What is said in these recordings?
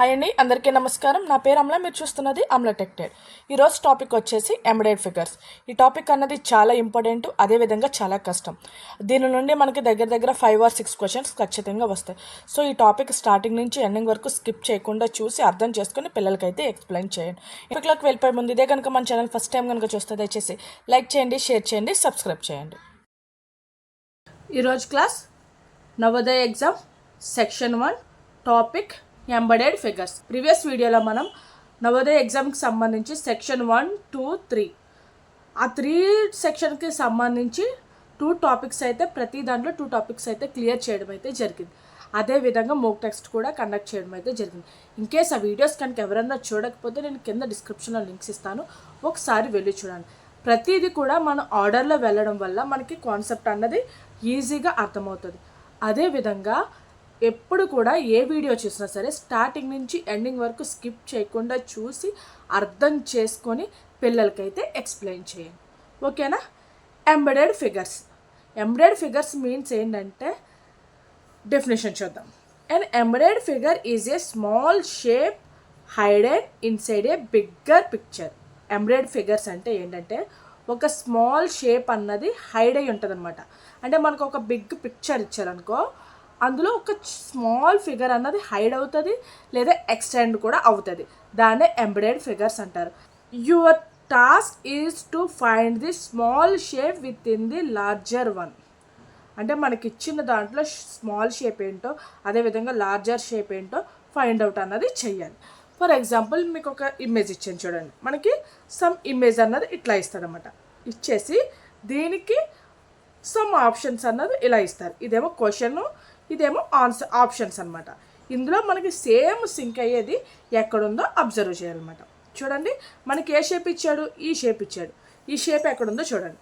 Hi అండి అందరికీ నమస్కారం. నా పేరు అమల మీరు చూస్తున్నది అమల టెక్టెడ్ ఈరోజు టాపిక్ వచ్చేసి ఎంబడైడ్ ఫిగర్స్ ఈ టాపిక్ అన్నది చాలా ఇంపార్టెంట్ అదేవిధంగా చాలా కష్టం. దీని నుండి మనకి దగ్గర దగ్గర ఫైవ్ ఆర్ సిక్స్ క్వశ్చన్స్ ఖచ్చితంగా వస్తాయి. సో ఈ టాపిక్ స్టార్టింగ్ నుంచి ఎండింగ్ వరకు స్కిప్ చేయకుండా చూసి అర్థం చేసుకుని పిల్లలకైతే ఎక్స్ప్లెయిన్ చేయండి. టాపిక్లోకి వెళ్ళిపోయే ముందు ఇదే కనుక మన ఛానల్ ఫస్ట్ టైం కనుక చూస్తే దయచేసి లైక్ చేయండి షేర్ చేయండి సబ్స్క్రైబ్ చేయండి. ఈరోజు class Navodaya exam section one topic embedded figures. Previous వీడియోలో మనం నవోదయ ఎగ్జామ్కి సంబంధించి సెక్షన్ వన్ టూ త్రీ. ఆ త్రీ సెక్షన్కి సంబంధించి టూ టాపిక్స్ అయితే ప్రతి దాంట్లో టూ టాపిక్స్ అయితే క్లియర్ చేయడం అయితే జరిగింది. అదేవిధంగా మోక్ టెక్స్ట్ కూడా కండక్ట్ చేయడం అయితే జరిగింది. ఇన్కేస్ ఆ వీడియోస్ కనుక ఎవరన్నా చూడకపోతే నేను కింద డిస్క్రిప్షన్లో లింక్స్ ఇస్తాను. ఒకసారి వెళ్ళి చూడండి. ప్రతిదీ కూడా మన ఆర్డర్లో వెళ్ళడం వల్ల మనకి కాన్సెప్ట్ అన్నది ఈజీగా అర్థమవుతుంది. అదేవిధంగా ఎప్పుడు కూడా ఏ వీడియో చూసినా సరే స్టార్టింగ్ నుంచి ఎండింగ్ వరకు స్కిప్ చేయకుండా చూసి అర్థం చేసుకొని పిల్లలకైతే ఎక్స్ప్లెయిన్ చేయండి. ఓకేనా embedded figures embedded figures means ఏంటంటే డెఫినేషన్ చూద్దాం. And embedded figure is a small shape hided inside a bigger picture embedded figures అంటే ఏంటంటే ఒక స్మాల్ షేప్ అన్నది హైడ్ అయి ఉంటుంది అనమాట అంటే మనకు ఒక బిగ్ పిక్చర్ ఇచ్చారనుకో అందులో ఒక స్మాల్ ఫిగర్ అన్నది హైడ్ అవుతుంది లేదా ఎక్స్టెండ్ కూడా అవుతుంది. దాన్నే ఎంబ్రాయిడ్ ఫిగర్స్ అంటారు. Your task is to find the small shape with in the larger one అంటే మనకి ఇచ్చిన దాంట్లో స్మాల్ షేప్ ఏంటో అదేవిధంగా లార్జర్ షేప్ ఏంటో ఫైండ్ అవుట్ అన్నది చెయ్యాలి. ఫర్ ఎగ్జాంపుల్ మీకు ఒక ఇమేజ్ ఇచ్చాను చూడండి. మనకి సమ్ ఇమేజ్ అన్నది ఇట్లా ఇస్తారనమాట ఇచ్చేసి దీనికి సమ్ ఆప్షన్స్ అన్నది ఇలా ఇస్తారు. ఇదేమో క్వశ్చన్ ఇదేమో ఆన్సర్ ఆప్షన్స్ అనమాట ఇందులో మనకి సేమ్ సింక్ అయ్యేది ఎక్కడుందో అబ్జర్వ్ చేయాలన్నమాట. చూడండి మనకి ఏ షేప్ ఇచ్చాడు? ఈ షేప్ ఇచ్చాడు. ఈ షేప్ ఎక్కడుందో చూడండి.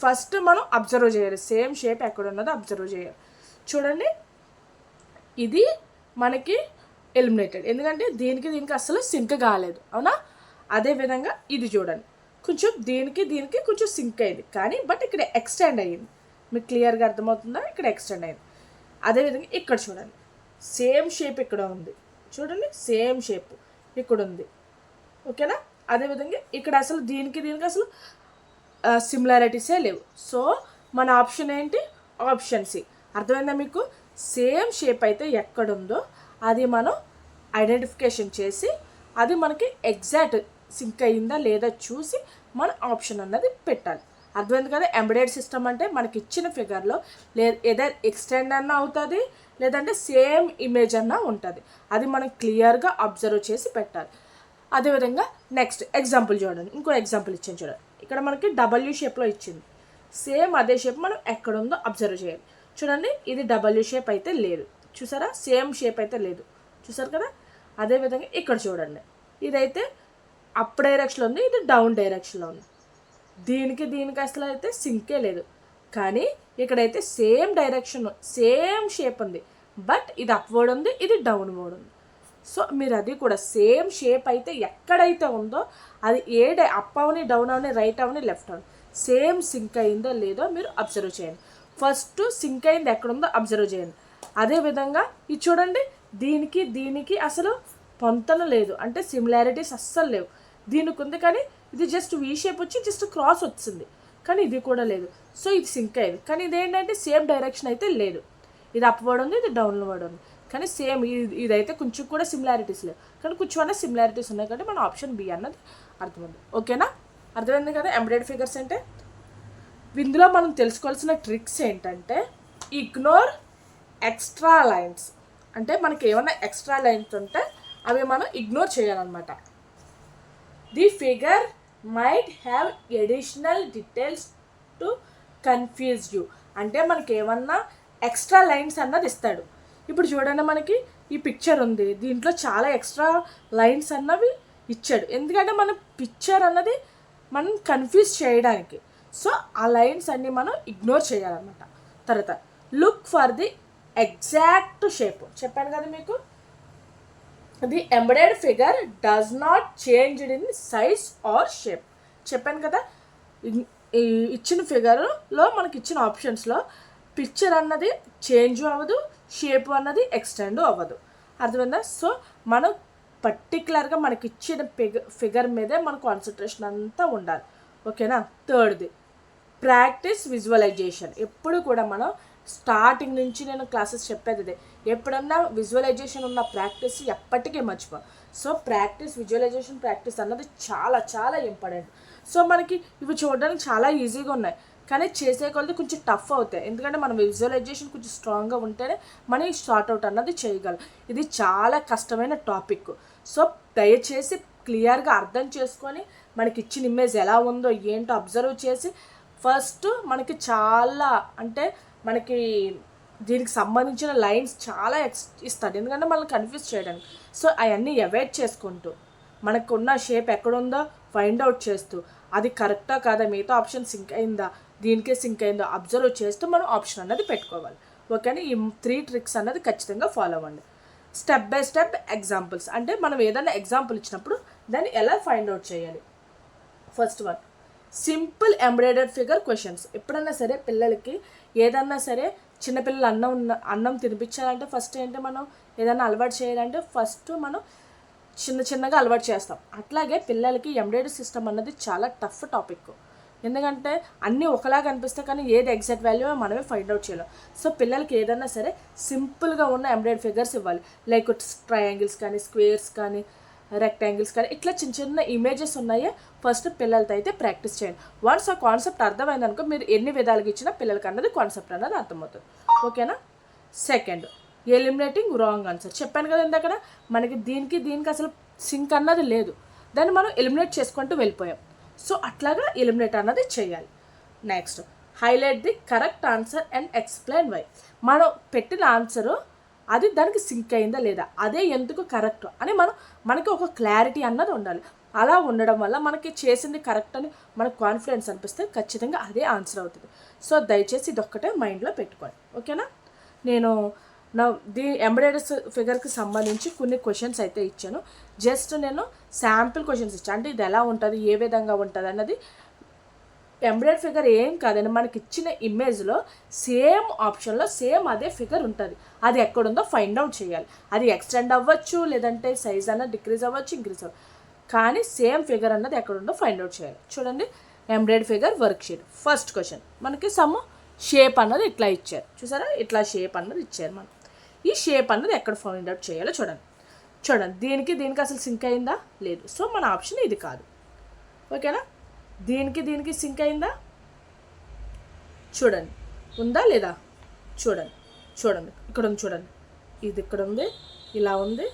ఫస్ట్ మనం అబ్జర్వ్ చేయాలి. సేమ్ షేప్ ఎక్కడున్నదో అబ్జర్వ్ చేయాలి. చూడండి ఇది మనకి ఎలిమినేటెడ్. ఎందుకంటే దీనికి దీనికి అస్సలు సింక్ కాలేదు. అవునా? అదేవిధంగా ఇది చూడండి. కొంచెం దీనికి దీనికి కొంచెం సింక్ అయింది కానీ బట్ ఇక్కడ ఎక్స్టెండ్ అయ్యింది. మీకు క్లియర్గా అర్థమవుతుందా? ఇక్కడ ఎక్స్టెండ్ అయింది అదేవిధంగా ఇక్కడ చూడండి. సేమ్ షేప్ ఇక్కడ ఉంది. చూడండి సేమ్ షేప్ ఇక్కడ ఉంది. ఓకేనా అదేవిధంగా ఇక్కడ అసలు దీనికి దీనికి అసలు సిమిలారిటీసే లేవు. సో మన ఆప్షన్ ఏంటి? ఆప్షన్ సి అర్థమైందా మీకు? సేమ్ షేప్ అయితే ఎక్కడుందో అది మనం ఐడెంటిఫికేషన్ చేసి అది మనకి ఎగ్జాక్ట్ సింక్ అయిందా లేదా చూసి మన ఆప్షన్ అన్నది పెట్టాలి. అర్థమైంది కదా? ఎంబ్రాయిడ్ సిస్టమ్ అంటే మనకి ఇచ్చిన ఫిగర్లో లే ఏదైనా ఎక్స్టెండ్ అన్న అవుతుంది లేదంటే సేమ్ ఇమేజ్ అన్నా ఉంటుంది. అది మనం క్లియర్గా అబ్జర్వ్ చేసి పెట్టాలి. అదేవిధంగా నెక్స్ట్ ఎగ్జాంపుల్ చూడండి. ఇంకో ఎగ్జాంపుల్ ఇచ్చాను చూడండి. ఇక్కడ మనకి డబ్ల్యూ షేప్లో ఇచ్చింది. సేమ్ అదే షేప్ మనం ఎక్కడ ఉందో అబ్జర్వ్ చేయాలి. చూడండి ఇది డబ్ల్యూ షేప్ అయితే లేదు. చూసారా? సేమ్ షేప్ అయితే లేదు. చూసారు కదా? అదేవిధంగా ఇక్కడ చూడండి. ఇదైతే అప్ డైరెక్షన్లో ఉంది ఇది డౌన్ డైరెక్షన్లో ఉంది. దీనికి దీనికి అసలు అయితే సింకే లేదు. కానీ ఇక్కడైతే సేమ్ డైరెక్షన్ సేమ్ షేప్ ఉంది. బట్ ఇది అప్వర్డ్ ఉంది ఇది డౌన్ వర్డ్ ఉంది. సో మీరు అది కూడా సేమ్ షేప్ అయితే ఎక్కడైతే ఉందో అది ఏ డై అప్ అవని డౌన్ అవని రైట్ అవని లెఫ్ట్ అవని సేమ్ సింక్ అయిందో లేదో మీరు అబ్జర్వ్ చేయండి. ఫస్ట్ సింక్ అయింది ఎక్కడుందో అబ్జర్వ్ చేయండి. అదేవిధంగా ఇది చూడండి దీనికి దీనికి అసలు పొంతన లేదు. అంటే సిమిలారిటీస్ అస్సలు లేవు. దీనికి ఉంది కానీ ఇది జస్ట్ వీ షేప్ వచ్చి జస్ట్ క్రాస్ వచ్చింది. కానీ ఇది కూడా లేదు. సో ఇది సింక్ అయ్యేది. కానీ ఇది ఏంటంటే సేమ్ డైరెక్షన్ అయితే లేదు. ఇది అప్వర్డ్ ఉంది ఇది డౌన్లోడ్ ఉంది. కానీ సేమ్ ఇది ఇదైతే కొంచెం కూడా సిమిలారిటీస్ లేవు. కానీ కొంచెం అన్న సిమిలారిటీస్ ఉన్నాయి కాబట్టి మన ఆప్షన్ బి అన్నది అర్థమైంది. ఓకేనా అర్థమైంది కదా? ఎంబ్రాయిడ్ ఫిగర్స్ అంటే? ఇందులో మనం తెలుసుకోవాల్సిన ట్రిక్స్ ఏంటంటే ఇగ్నోర్ ఎక్స్ట్రా లైన్స్ అంటే మనకి ఏమైనా ఎక్స్ట్రా లైన్స్ ఉంటే అవి మనం ఇగ్నోర్ చేయాలన్నమాట. The figure might have additional details to confuse you అంటే మనకి ఏమన్నా ఎక్స్ట్రా లైన్స్ అన్నది ఇస్తాడు. ఇప్పుడు చూడండి మనకి ఈ పిక్చర్ ఉంది. దీంట్లో చాలా ఎక్స్ట్రా లైన్స్ అన్నవి ఇచ్చాడు. ఎందుకంటే మన పిక్చర్ అన్నది మనం కన్ఫ్యూజ్ చేయడానికి. సో ఆ లైన్స్ అన్నీ మనం ఇగ్నోర్ చేయాలన్నమాట. తర్వాత look for the exact shape చెప్పాను కదా మీకు? The embedded figure does not change in size or shape చెప్పాను కదా ఇచ్చిన ఫిగర్లో మనకి ఇచ్చిన ఆప్షన్స్లో పిక్చర్ అన్నది చేంజ్ అవ్వదు షేప్ అన్నది ఎక్స్టెండ్ అవ్వదు. అర్థమైందా? సో మనం పర్టికులర్గా మనకి ఇచ్చిన ఫిగర్ ఫిగర్ మీదే మన కాన్సన్ట్రేషన్ అంతా ఉండాలి. ఓకేనా? థర్డ్ది ప్రాక్టీస్ విజువలైజేషన్ ఎప్పుడు కూడా మనం స్టార్టింగ్ నుంచి నేను క్లాసెస్ చెప్పేది అదే ఎప్పుడన్నా విజువలైజేషన్ ఉన్న ప్రాక్టీస్ ఎప్పటికీ మర్చిపో. సో ప్రాక్టీస్ విజువలైజేషన్ ప్రాక్టీస్ అన్నది చాలా చాలా ఇంపార్టెంట్. సో మనకి ఇవి చూడడానికి చాలా ఈజీగా ఉన్నాయి. కానీ చేసే కొలది కొంచెం టఫ్ అవుతాయి. ఎందుకంటే మనం విజువలైజేషన్ కొంచెం స్ట్రాంగ్గా ఉంటేనే మనం ఈ షార్ట్ అవుట్ అన్నది చేయగలం. ఇది చాలా కష్టమైన టాపిక్. సో దయచేసి క్లియర్గా అర్థం చేసుకొని మనకి ఇచ్చిన ఇమేజ్ ఎలా ఉందో ఏంటో అబ్జర్వ్ చేసి ఫస్ట్ మనకి చాలా అంటే మనకి దీనికి సంబంధించిన లైన్స్ చాలా ఎక్స్ ఇస్తాడు. ఎందుకంటే మనల్ని కన్ఫ్యూజ్ చేయడానికి. సో అవన్నీ అవాయిడ్ చేసుకుంటూ మనకున్న షేప్ ఎక్కడుందో ఫైండ్ అవుట్ చేస్తూ అది కరెక్టా కాదా మిగతా ఆప్షన్ సింక్ అయిందా దీనికే సింక్ అయిందో అబ్జర్వ్ చేస్తూ మనం ఆప్షన్ అన్నది పెట్టుకోవాలి. ఓకేనా? ఈ త్రీ ట్రిక్స్ అన్నది ఖచ్చితంగా ఫాలో అవ్వండి. స్టెప్ బై స్టెప్ ఎగ్జాంపుల్స్ అంటే మనం ఏదైనా ఎగ్జాంపుల్ ఇచ్చినప్పుడు దాన్ని ఎలా ఫైండ్ అవుట్ చేయాలి? First one simple embroidered figure questions ఎప్పుడన్నా సరే పిల్లలకి ఏదన్నా సరే చిన్నపిల్లలు అన్నం ఉన్న అన్నం తినిపించాలంటే ఫస్ట్ ఏంటి మనం ఏదైనా అలవాటు చేయాలంటే ఫస్ట్ మనం చిన్న చిన్నగా అలవాటు చేస్తాం. అట్లాగే పిల్లలకి ఎంబ్రాయిడరీ సిస్టమ్ అన్నది చాలా టఫ్ టాపిక్ ఎందుకంటే అన్నీ ఒకలాగా అనిపిస్తాయి కానీ ఏది ఎగ్జాక్ట్ వాల్యూ మనమే ఫైండ్ అవుట్ చేయలేం. సో పిల్లలకి ఏదన్నా సరే సింపుల్గా ఉన్న ఎంబ్రాయిడరీ ఫిగర్స్ ఇవ్వాలి. లైక్ ట్రయాంగిల్స్ కానీ స్క్వేర్స్ కానీ రెక్టాంగిల్స్ కానీ ఇట్లా చిన్న చిన్న ఇమేజెస్ ఉన్నాయి ఫస్ట్ పిల్లలతో అయితే ప్రాక్టీస్ చేయండి. వన్స్ ఆ కాన్సెప్ట్ అర్థమైందనుకో మీరు ఎన్ని విధాలుగా ఇచ్చినా పిల్లలకి అన్నది కాన్సెప్ట్ అన్నది అర్థమవుతుంది. ఓకేనా? సెకండ్ ఎలిమినేటింగ్ రాంగ్ ఆన్సర్ చెప్పాను కదా ఇందాక మనకి దీనికి దీనికి అసలు సింక్ అన్నది లేదు. దాన్ని మనం ఎలిమినేట్ చేసుకుంటూ వెళ్ళిపోయాం. సో అట్లాగా ఎలిమినేట్ అన్నది చేయాలి. Next highlight the correct answer and explain why మనం పెట్టిన ఆన్సరు అది దానికి సింక్ అయిందా లేదా? అదే ఎందుకు కరెక్ట్? అని మనం మనకి ఒక క్లారిటీ అన్నది ఉండాలి. అలా ఉండడం వల్ల మనకి చేసింది కరెక్ట్ అని మనకు కాన్ఫిడెన్స్ అనిపిస్తే ఖచ్చితంగా అదే ఆన్సర్ అవుతుంది. సో దయచేసి ఇది ఒక్కటే మైండ్లో పెట్టుకోండి. ఓకేనా? నేను నా దీ ఎంబ్రాయిడర్స్ ఫిగర్కి సంబంధించి కొన్ని క్వశ్చన్స్ అయితే ఇచ్చాను. జస్ట్ నేను శాంపిల్ క్వశ్చన్స్ ఇచ్చాను. అంటే ఇది ఎలా ఉంటుంది? ఏ విధంగా ఉంటుంది? అన్నది ఎంబ్రాయిడ్ ఫిగర్ ఏం కాదండి. మనకి ఇచ్చిన ఇమేజ్లో సేమ్ ఆప్షన్లో సేమ్ అదే ఫిగర్ ఉంటుంది. అది ఎక్కడుందో ఫైండ్ అవుట్ చేయాలి. అది ఎక్స్టెండ్ అవ్వచ్చు లేదంటే సైజ్ అన్నది డిక్రీజ్ అవ్వచ్చు ఇంక్రీజ్ అవ్వచ్చు కానీ సేమ్ ఫిగర్ అన్నది ఎక్కడుందో ఫైండ్ అవుట్ చేయాలి. చూడండి embedded figure worksheet. First question మనకి సమ్ షేప్ అన్నది ఇట్లా ఇచ్చారు. చూసారా? ఇట్లా షేప్ అన్నది ఇచ్చారు మనం. ఈ షేప్ అన్నది ఎక్కడ ఫైండ్ అవుట్ చేయాలో చూడండి. చూడండి దీనికి దీనికి అసలు సింక్ అయిందా? లేదు. సో మన ఆప్షన్ ఇది కాదు. ఓకేనా? దీనికి దీనికి సింక్ అయిందా? చూడండి. ఉందా లేదా? చూడండి. చూడండి. ఇక్కడ ఉంది చూడండి. ఇది ఇక్కడ ఉంది ఇలా ఉంది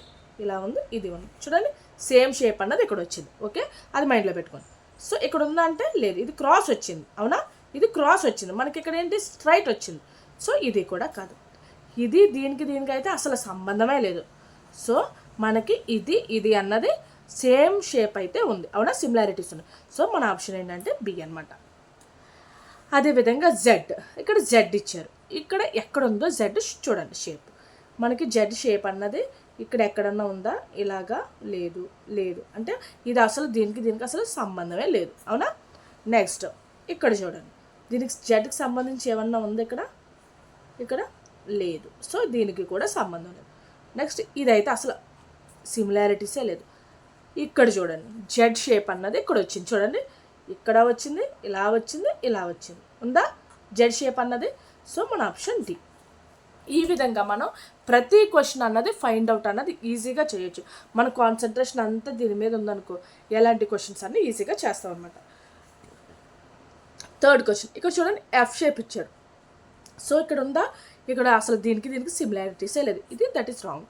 ఇలా ఉంది ఇది ఉంది. చూడండి. సేమ్ షేప్ అన్నది ఇక్కడ వచ్చింది. ఓకే? అది మైండ్లో పెట్టుకోండి. సో ఇక్కడ ఉందా అంటే లేదు. ఇది క్రాస్ వచ్చింది. అవునా? ఇది క్రాస్ వచ్చింది. మనకి ఇక్కడ ఏంటి? స్ట్రైట్ వచ్చింది. సో ఇది కూడా కాదు. ఇది దీనికి దీనికి అయితే అసలు సంబంధమే లేదు. సో మనకి ఇది ఇది అన్నది సేమ్ షేప్ అయితే ఉంది. అవునా? సిమిలారిటీస్ ఉన్నాయి. సో మన ఆప్షన్ ఏంటంటే బి అనమాట అదేవిధంగా జెడ్ ఇక్కడ జెడ్ ఇచ్చారు. ఇక్కడ ఎక్కడ ఉందో జెడ్ చూడండి షేప్ మనకి జెడ్ షేప్ అన్నది ఇక్కడ ఎక్కడన్నా ఉందా? ఇలాగా లేదు లేదు. అంటే ఇది అసలు దీనికి దీనికి అసలు సంబంధమే లేదు. అవునా? నెక్స్ట్ ఇక్కడ చూడండి. దీనికి జెడ్కి సంబంధించి ఏమన్నా ఉంది ఇక్కడ? ఇక్కడ లేదు. సో దీనికి కూడా సంబంధం లేదు. నెక్స్ట్ ఇదైతే అసలు సిమిలారిటీసే లేదు. ఇక్కడ చూడండి. జెడ్ షేప్ అన్నది ఇక్కడ వచ్చింది. చూడండి. ఇక్కడ వచ్చింది ఇలా వచ్చింది ఇలా వచ్చింది. ఉందా? జెడ్ షేప్ అన్నది. సో మన ఆప్షన్ డి ఈ విధంగా మనం ప్రతి క్వశ్చన్ అన్నది ఫైండ్ అవుట్ అన్నది ఈజీగా చేయొచ్చు. మన కాన్సన్ట్రేషన్ అంతా దీని మీద ఉందనుకో ఎలాంటి క్వశ్చన్స్ అన్నీ ఈజీగా చేస్తాం అనమాట థర్డ్ క్వశ్చన్ ఇక్కడ చూడండి ఎఫ్ షేప్ ఇచ్చాడు సో ఇక్కడ ఉందా? ఇక్కడ అసలు దీనికి దీనికి సిమిలారిటీసే లేదు. ఇది దట్ ఈస్ రాంగ్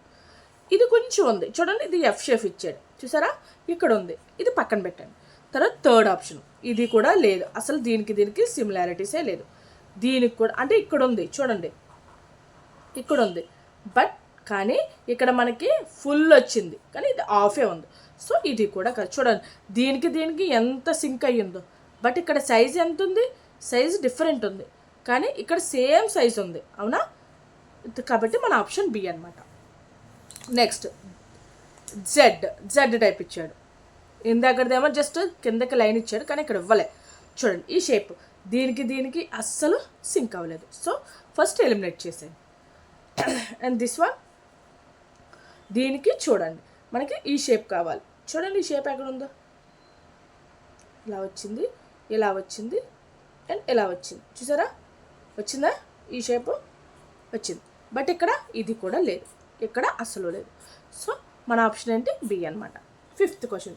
ఇది కొంచెం ఉంది. చూడండి ఇది ఎఫ్ షేఫ్ ఇచ్చాడు. చూసారా? ఇక్కడ ఉంది. ఇది పక్కన పెట్టండి. తర్వాత థర్డ్ ఆప్షన్ ఇది కూడా లేదు. అసలు దీనికి దీనికి సిమిలారిటీసే లేదు. దీనికి కూడా అంటే ఇక్కడ ఉంది చూడండి. ఇక్కడ ఉంది. బట్ కానీ ఇక్కడ మనకి ఫుల్ వచ్చింది. కానీ ఇది ఆఫే ఉంది. సో ఇది కూడా కాదు. చూడండి దీనికి దీనికి ఎంత సింక్ అయ్యిందో. బట్ ఇక్కడ సైజ్ ఎంత ఉంది? సైజ్ డిఫరెంట్ ఉంది. కానీ ఇక్కడ సేమ్ సైజ్ ఉంది. అవునా? కాబట్టి మన ఆప్షన్ బి అనమాట నెక్స్ట్ జెడ్ జెడ్ టైప్ ఇచ్చాడు. ఇందాకదేమో జస్ట్ కిందకి లైన్ ఇచ్చాడు కానీ ఇక్కడ ఇవ్వలే. చూడండి ఈ షేప్ దీనికి దీనికి అస్సలు సింక్ అవ్వలేదు. సో ఫస్ట్ ఎలిమినేట్ చేసేయండి అండ్ దిస్ వన్ దీనికి చూడండి మనకి ఈ షేప్ కావాలి. చూడండి ఈ షేప్ ఎక్కడ ఉందో ఇలా వచ్చింది ఇలా వచ్చింది అండ్ ఇలా వచ్చింది. చూసారా? వచ్చిందా? ఈ షేపు వచ్చింది. బట్ ఇక్కడ ఇది కూడా లేదు. ఇక్కడ అసలు లేదు. సో మన ఆప్షన్ ఏంటి? బి అనమాట ఫిఫ్త్ క్వశ్చన్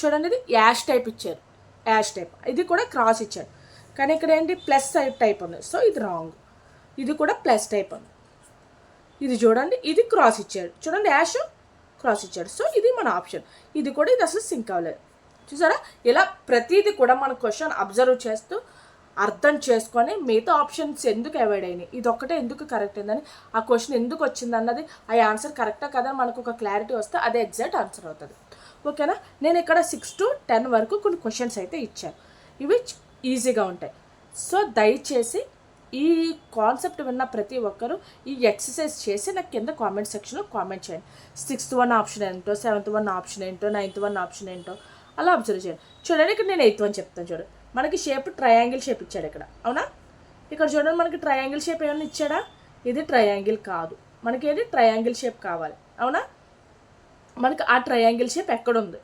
చూడండి ఇది యాష్ టైప్ ఇచ్చారు. Hash type. ఇది కూడా క్రాస్ ఇచ్చారు. కానీ ఇక్కడ ఏంటి? ప్లస్ సైడ్ టైప్ ఉంది. సో ఇది రాంగ్. ఇది కూడా ప్లస్ టైప్ ఉంది. ఇది చూడండి ఇది క్రాస్ ఇచ్చాడు చూడండి యాష్ క్రాస్ ఇచ్చాడు సో ఇది మన ఆప్షన్. ఇది కూడా ఇది అసలు సింక్ అవ్వలేదు. చూసారా? ఇలా ప్రతిదీ కూడా మన క్వశ్చన్ అబ్జర్వ్ చేస్తూ అర్థం చేసుకొని మిగతా ఆప్షన్స్ ఎందుకు అవాయిడ్ అయినాయి? ఇది ఒక్కటే ఎందుకు కరెక్ట్ అయిందని ఆ క్వశ్చన్ ఎందుకు వచ్చింది అన్నది ఆ ఆన్సర్ కరెక్టా కదా మనకు ఒక క్లారిటీ వస్తే అదే ఎగ్జాక్ట్ ఆన్సర్ అవుతుంది. ఓకేనా నేను ఇక్కడ సిక్స్ టు టెన్ వరకు కొన్ని క్వశ్చన్స్ అయితే ఇచ్చాను. ఇవి ఈజీగా ఉంటాయి. సో దయచేసి ఈ కాన్సెప్ట్ విన్న ప్రతి ఒక్కరూ ఈ ఎక్సర్సైజ్ చేసి నాకు కింద కామెంట్ సెక్షన్లో కామెంట్ చేయండి. సిక్స్త్ వన్ ఆప్షన్ ఏంటో సెవెంత్ వన్ ఆప్షన్ ఏంటో నైన్త్ వన్ ఆప్షన్ ఏంటో అలా అబ్జర్వ్ చేయండి. చూడండి ఇక్కడ నేను ఎయిత్ వన్ చెప్తాను చూడండి మనకి షేప్ ట్రయాంగిల్ షేప్ ఇచ్చాడు ఇక్కడ. అవునా? ఇక్కడ చూడండి మనకి ట్రయాంగిల్ షేప్ ఏమైనా ఇచ్చాడా? ఇది ట్రయాంగిల్ కాదు. మనకి ఏంటి ట్రయాంగిల్ షేప్ కావాలి. అవునా? మనకి ఆ ట్రయాంగిల్ షేప్ ఎక్కడ ఉంది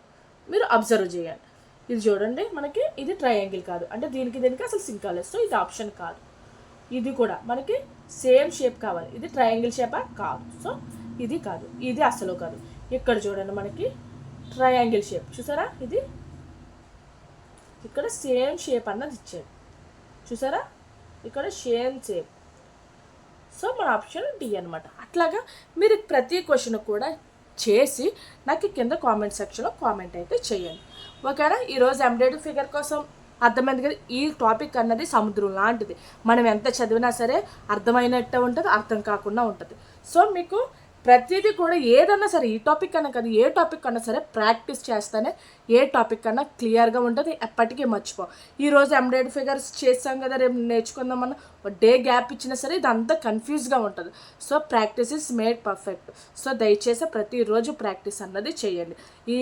మీరు అబ్జర్వ్ చేయండి. ఇది చూడండి మనకి ఇది ట్రయాంగిల్ కాదు. అంటే దీనికి దీనికి అసలు సింక్ అవ్వలేదు సో ఇది ఆప్షన్ కాదు. ఇది కూడా మనకి సేమ్ షేప్ కావాలి. ఇది ట్రయాంగిల్ షేపా కాదు. సో ఇది కాదు. ఇది అసలు కాదు. ఇక్కడ చూడండి మనకి ట్రయాంగిల్ షేప్ చూసారా? ఇది ఇక్కడ సేమ్ షేప్ అన్నది ఇచ్చాడు. చూసారా? ఇక్కడ సేమ్ షేప్ సో మన ఆప్షన్ డి అనమాట అట్లాగా మీరు ప్రతి క్వశ్చన్ కూడా చేసి నాకు కింద కామెంట్ సెక్షన్లో కామెంట్ అయితే చేయండి. ఓకేనా? ఈరోజు ఎంబ్రాయిడరీ ఫిగర్ కోసం అర్థమైంది కదా ఈ టాపిక్ అన్నది సముద్రం లాంటిది. మనం ఎంత చదివినా సరే అర్థమైనట్టు ఉంటుంది అర్థం కాకుండా ఉంటుంది. సో మీకు ప్రతిదీ కూడా ఏదన్నా సరే ఈ టాపిక్ అన్నా కదా ఏ టాపిక్ అన్నా సరే ప్రాక్టీస్ చేస్తేనే ఏ టాపిక్ అన్నా క్లియర్గా ఉంటుంది. ఎప్పటికీ మర్చిపో. ఈరోజు ఎంబ్రాయిడ్ ఫిగర్స్ చేస్తాం కదా రేపు నేర్చుకుందామన్న డే గ్యాప్ ఇచ్చినా సరే ఇదంతా కన్ఫ్యూజ్గా ఉంటుంది. So practice is made perfect so దయచేసి ప్రతిరోజు ప్రాక్టీస్ అన్నది చేయండి. ఈ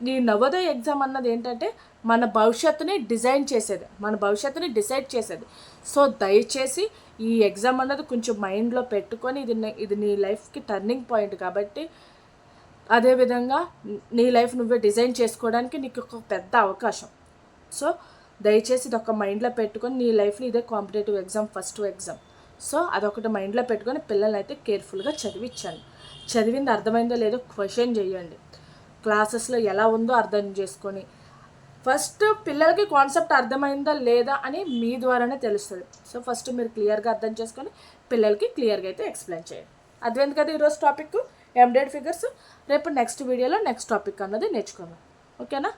ఈ నవోదయ ఎగ్జామ్ అన్నది ఏంటంటే మన భవిష్యత్తుని డిజైన్ చేసేది. మన భవిష్యత్తుని డిసైడ్ చేసేది. సో దయచేసి ఈ ఎగ్జామ్ అన్నది కొంచెం మైండ్లో పెట్టుకొని ఇది ఇది నీ లైఫ్కి టర్నింగ్ పాయింట్ కాబట్టి అదేవిధంగా నీ లైఫ్ నువ్వే డిజైన్ చేసుకోవడానికి నీకు ఒక పెద్ద అవకాశం. సో దయచేసి ఇది ఒక మైండ్లో పెట్టుకొని నీ లైఫ్ని ఇదే competitive exam first exam. So అదొకటి మైండ్లో పెట్టుకొని పిల్లల్ని అయితే కేర్ఫుల్గా చదివించండి. చదివింది అర్థమైందో లేదో క్వశ్చన్ చేయండి. క్లాసెస్లో ఎలా ఉందో అర్థం చేసుకొని ఫస్ట్ పిల్లలకి కాన్సెప్ట్ అర్థమైందా లేదా అని మీ ద్వారానే తెలుస్తుంది. సో ఫస్ట్ మీరు క్లియర్గా అర్థం చేసుకొని పిల్లలకి క్లియర్గా అయితే ఎక్స్ప్లెయిన్ చేయండి. అదేంది కదా ఈరోజు టాపిక్? Embroidery figures. రేపు నెక్స్ట్ వీడియోలో నెక్స్ట్ టాపిక్ అన్నది నేర్చుకుందాం. ఓకేనా?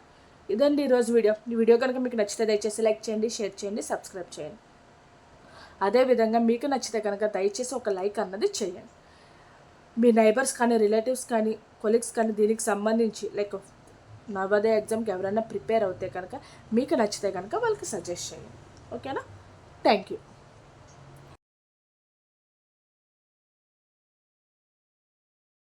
ఇదండి ఈరోజు వీడియో. ఈ వీడియో కనుక మీకు నచ్చితే దయచేసి లైక్ చేయండి షేర్ చేయండి సబ్స్క్రైబ్ చేయండి. అదేవిధంగా మీకు నచ్చితే కనుక దయచేసి ఒక లైక్ అన్నది చేయండి. మీ నైబర్స్ కానీ రిలేటివ్స్ కానీ కొలీగ్స్ కానీ దీనికి సంబంధించి లైక్ నవోదయ ఎగ్జామ్కి ఎవరైనా ప్రిపేర్ అవుతే కనుక మీకు నచ్చితే కనుక వాళ్ళకి సజెస్ట్ చేయండి. ఓకేనా? Thank you.